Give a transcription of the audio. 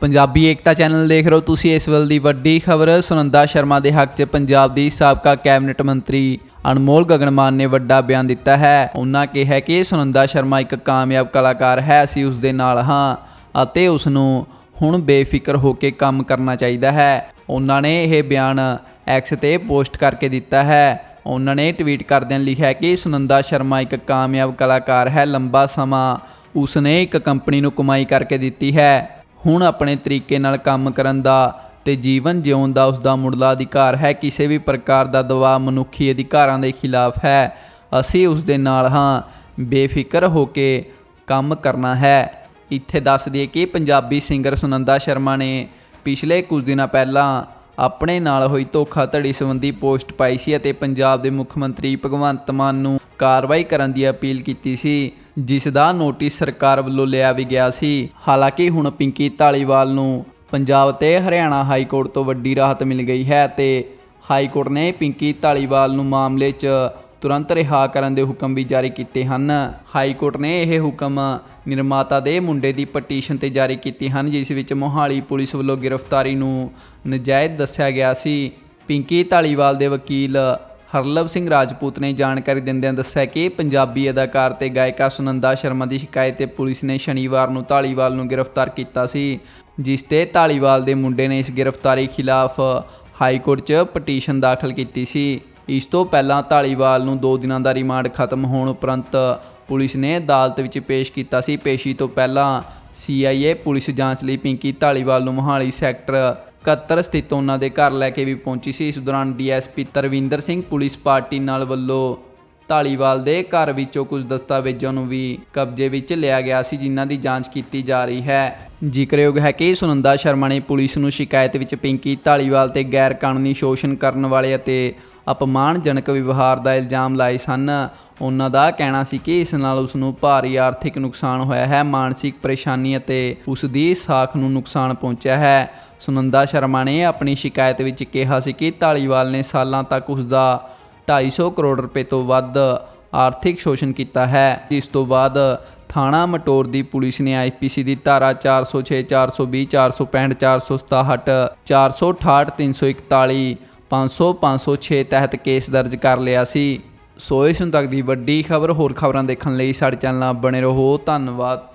ਪੰਜਾਬੀ ਏਕਤਾ channel ਦੇਖ ਰਹੇ ਹੋ ਤੁਸੀਂ ਇਸ ਵੇਲੇ ਦੀ ਵੱਡੀ ਖਬਰ। ਸੁਨੰਦਾ ਸ਼ਰਮਾ ਦੇ ਹੱਕ 'ਚ ਪੰਜਾਬ ਦੀ ਸਾਬਕਾ ਕੈਬਨਿਟ ਮੰਤਰੀ ਅਨਮੋਲ ਗਗਨਮਾਨ ਨੇ ਵੱਡਾ ਬਿਆਨ ਦਿੱਤਾ ਹੈ। ਉਹਨਾਂ ਕਿਹਾ ਕਿ ਸੁਨੰਦਾ ਸ਼ਰਮਾ ਇੱਕ ਕਾਮਯਾਬ ਕਲਾਕਾਰ ਹੈ, ਅਸੀਂ ਉਸ ਦੇ ਨਾਲ ਹਾਂ ਅਤੇ ਉਸ ਨੂੰ ਹੁਣ ਬੇਫਿਕਰ ਹੋ ਕੇ ਕੰਮ ਕਰਨਾ ਚਾਹੀਦਾ ਹੈ। ਉਹਨਾਂ ਨੇ ਇਹ ਬਿਆਨ ਐਕਸ ਤੇ ਪੋਸਟ ਕਰਕੇ ਦਿੱਤਾ ਹੈ। ਉਹਨਾਂ ਨੇ ਟਵੀਟ ਕਰਦਿਆਂ ਲਿਖਿਆ ਕਿ ਸੁਨੰਦਾ ਸ਼ਰਮਾ ਇੱਕ ਕਾਮਯਾਬ ਕਲਾਕਾਰ ਹੈ, ਲੰਬਾ ਸਮਾਂ ਉਸਨੇ ਇੱਕ ਕੰਪਨੀ ਨੂੰ ਕਮਾਈ ਕਰਕੇ ਦਿੱਤੀ ਹੈ। ਹੁਣ ਆਪਣੇ ਤਰੀਕੇ ਨਾਲ ਕੰਮ ਕਰਨ ਦਾ ਤੇ ਜੀਵਨ ਜਿਉਣ ਦਾ ਉਸ ਦਾ ਮੁੱਢਲਾ ਅਧਿਕਾਰ ਹੈ, ਕਿਸੇ ਵੀ ਪ੍ਰਕਾਰ ਦਾ ਦਬਾਅ ਮਨੁੱਖੀ ਅਧਿਕਾਰਾਂ ਦੇ ਖਿਲਾਫ ਹੈ। ਅਸੀਂ ਉਸ ਦੇ ਨਾਲ ਹਾਂ, ਬੇਫਿਕਰ ਹੋ ਕੇ ਕੰਮ ਕਰਨਾ ਹੈ। ਇੱਥੇ ਦੱਸ ਦਈਏ ਕਿ ਪੰਜਾਬੀ ਸਿੰਗਰ ਸੁਨੰਦਾ ਸ਼ਰਮਾ ਨੇ ਪਿਛਲੇ ਕੁਝ ਦਿਨਾਂ ਪਹਿਲਾਂ ਆਪਣੇ ਨਾਲ ਹੋਈ ਧੋਖਾਧੜੀ ਸੰਬੰਧੀ ਪੋਸਟ ਪਾਈ ਸੀ ਅਤੇ ਪੰਜਾਬ ਦੇ ਮੁੱਖ ਮੰਤਰੀ ਭਗਵੰਤ ਮਾਨ ਨੂੰ ਕਾਰਵਾਈ ਕਰਨ ਦੀ ਅਪੀਲ ਕੀਤੀ ਸੀ ਜਿਸ ਦਾ ਨੋਟਿਸ ਸਰਕਾਰ ਵੱਲੋਂ ਲਿਆ ਵੀ ਗਿਆ ਸੀ। ਹਾਲਾਂਕਿ ਹੁਣ ਪਿੰਕੀ ਧਾਲੀਵਾਲ ਨੂੰ ਪੰਜਾਬ ਤੇ ਹਰਿਆਣਾ ਹਾਈ ਕੋਰਟ ਤੋਂ ਵੱਡੀ ਰਾਹਤ ਮਿਲ ਗਈ ਹੈ ਤੇ ਹਾਈ ਕੋਰਟ ਨੇ ਪਿੰਕੀ ਧਾਲੀਵਾਲ ਨੂੰ ਮਾਮਲੇ 'ਚ ਤੁਰੰਤ ਰਿਹਾ ਕਰਨ ਦੇ ਹੁਕਮ ਵੀ ਜਾਰੀ ਕੀਤੇ ਹਨ। ਹਾਈ ਕੋਰਟ ਨੇ ਇਹ ਹੁਕਮ ਨਿਰਮਾਤਾ ਦੇ ਮੁੰਡੇ ਦੀ ਪਟੀਸ਼ਨ ਤੇ ਜਾਰੀ ਕੀਤੇ ਹਨ, ਜਿਸ ਵਿੱਚ ਮੋਹਾਲੀ ਪੁਲਿਸ ਵੱਲੋਂ ਗ੍ਰਿਫਤਾਰੀ ਨੂੰ ਨਜਾਇਜ਼ ਦੱਸਿਆ ਗਿਆ ਸੀ। ਪਿੰਕੀ ਧਾਲੀਵਾਲ ਦੇ ਵਕੀਲ ਹਰਲਵ ਸਿੰਘ ਰਾਜਪੂਤ ਨੇ ਜਾਣਕਾਰੀ ਦਿੰਦਿਆਂ ਦੱਸਿਆ ਕਿ ਪੰਜਾਬੀ ਅਦਾਕਾਰ ਤੇ ਗਾਇਕਾ ਸੁਨੰਦਾ ਸ਼ਰਮਾ ਦੀ ਸ਼ਿਕਾਇਤ ਤੇ ਪੁਲਿਸ ਨੇ ਸ਼ਨੀਵਾਰ ਨੂੰ ਢਾਲੀਵਾਲ ਨੂੰ ਗ੍ਰਿਫਤਾਰ ਕੀਤਾ ਸੀ, ਜਿਸ ਤੇ ਢਾਲੀਵਾਲ ਦੇ ਮੁੰਡੇ ਨੇ ਇਸ ਗ੍ਰਿਫਤਾਰੀ ਖਿਲਾਫ ਹਾਈ ਕੋਰਟ 'ਚ ਪਟੀਸ਼ਨ ਦਾਖਲ ਕੀਤੀ ਸੀ। ਇਸ ਤੋਂ ਪਹਿਲਾਂ ਢਾਲੀਵਾਲ ਨੂੰ 2 ਦਿਨਾਂ ਦਾ ਰਿਮਾਂਡ ਖਤਮ ਹੋਣ ਉਪਰੰਤ ਪੁਲਿਸ ਨੇ ਅਦਾਲਤ ਵਿੱਚ ਪੇਸ਼ ਕੀਤਾ ਸੀ। ਪੇਸ਼ੀ ਤੋਂ ਪਹਿਲਾਂ ਸੀਆਈਏ ਪੁਲਿਸ ਜਾਂਚ ਲਈ ਪਿੰਕੀ ਢਾਲੀਵਾਲ ਨੂੰ ਮੋਹਾਲੀ ਸੈਕਟਰ 71 ਸਥਿਤ ਉਹਨਾਂ ਦੇ ਘਰ ਲੈ ਕੇ ਵੀ ਪਹੁੰਚੀ ਸੀ। ਇਸ ਦੌਰਾਨ DSP Tarvinder Singh police party ਨਾਲ ਵੱਲੋਂ ਢਾਲੀਵਾਲ ਦੇ ਘਰ ਵਿੱਚੋਂ ਕੁਝ ਦਸਤਾਵੇਜ਼ਾਂ ਨੂੰ ਵੀ ਕਬਜ਼ੇ ਵਿੱਚ ਲਿਆ ਗਿਆ ਸੀ, ਜਿਨ੍ਹਾਂ ਦੀ ਜਾਂਚ ਕੀਤੀ ਜਾ ਰਹੀ ਹੈ। ਜ਼ਿਕਰਯੋਗ ਹੈ ਕਿ ਸੁਨੰਦਾ ਸ਼ਰਮਾ ਨੇ ਪੁਲਿਸ ਨੂੰ ਸ਼ਿਕਾਇਤ ਵਿੱਚ ਪਿੰਕੀ ਢਾਲੀਵਾਲ ਤੇ ਗੈਰ ਕਾਨੂੰਨੀ ਸ਼ੋਸ਼ਣ ਕਰਨ ਵਾਲੇ ਅਤੇ ਅਪਮਾਨਜਨਕ ਵਿਵਹਾਰ ਦਾ ਇਲਜ਼ਾਮ ਲਾਏ ਸਨ। ਉਹਨਾਂ ਦਾ ਕਹਿਣਾ ਸੀ ਕਿ ਇਸ ਨਾਲ ਉਸ ਨੂੰ ਭਾਰੀ ਆਰਥਿਕ ਨੁਕਸਾਨ ਹੋਇਆ ਹੈ, ਮਾਨਸਿਕ ਪਰੇਸ਼ਾਨੀ ਅਤੇ ਉਸ ਦੀ ਸਾਖ ਨੂੰ ਨੁਕਸਾਨ ਪਹੁੰਚਿਆ ਹੈ। ਸੁਨੰਦਾ ਸ਼ਰਮਾ ਨੇ ਆਪਣੀ ਸ਼ਿਕਾਇਤ ਵਿੱਚ ਕਿਹਾ ਸੀ ਕਿ ਢਾਲੀਵਾਲ ਨੇ ਸਾਲਾਂ ਤੱਕ ਉਸ ਦਾ 250 ਕਰੋੜ ਰੁਪਏ ਤੋਂ ਵੱਧ ਆਰਥਿਕ ਸ਼ੋਸ਼ਣ ਕੀਤਾ ਹੈ। ਜਿਸ ਤੋਂ ਬਾਅਦ ਥਾਣਾ ਮਟੋਰ ਦੀ ਪੁਲਿਸ ਨੇ ਆਈਪੀਸੀ ਦੀ ਧਾਰਾ 406 420 465 467 468 341 500 506 ਤਹਿਤ ਕੇਸ ਦਰਜ ਕਰ ਲਿਆ ਸੀ। ਸੋ ਇਸ ਹੁਣ ਤੱਕ ਦੀ ਵੱਡੀ ਖਬਰ ਹੋਰ ਖਬਰਾਂ ਦੇਖਣ ਲਈ ਸਾਡੇ ਚੈਨਲ ਨਾਲ ਬਣੇ ਰਹੋ। ਧੰਨਵਾਦ।